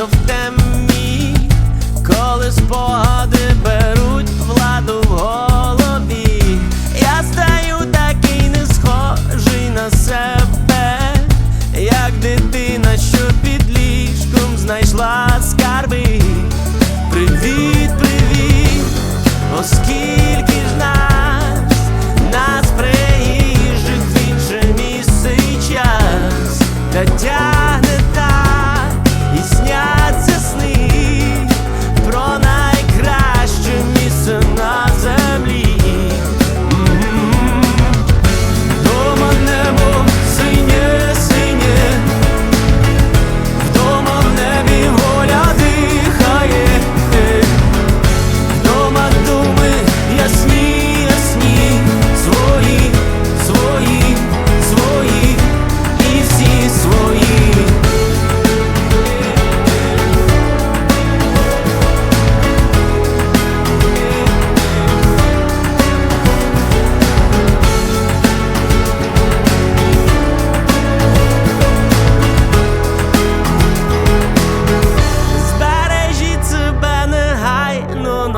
of them.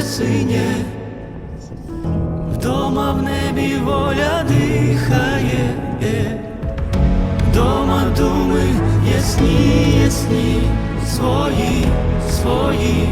синє, синє, вдома в небі воля дихає, вдома думи ясні, ясні, свої, свої.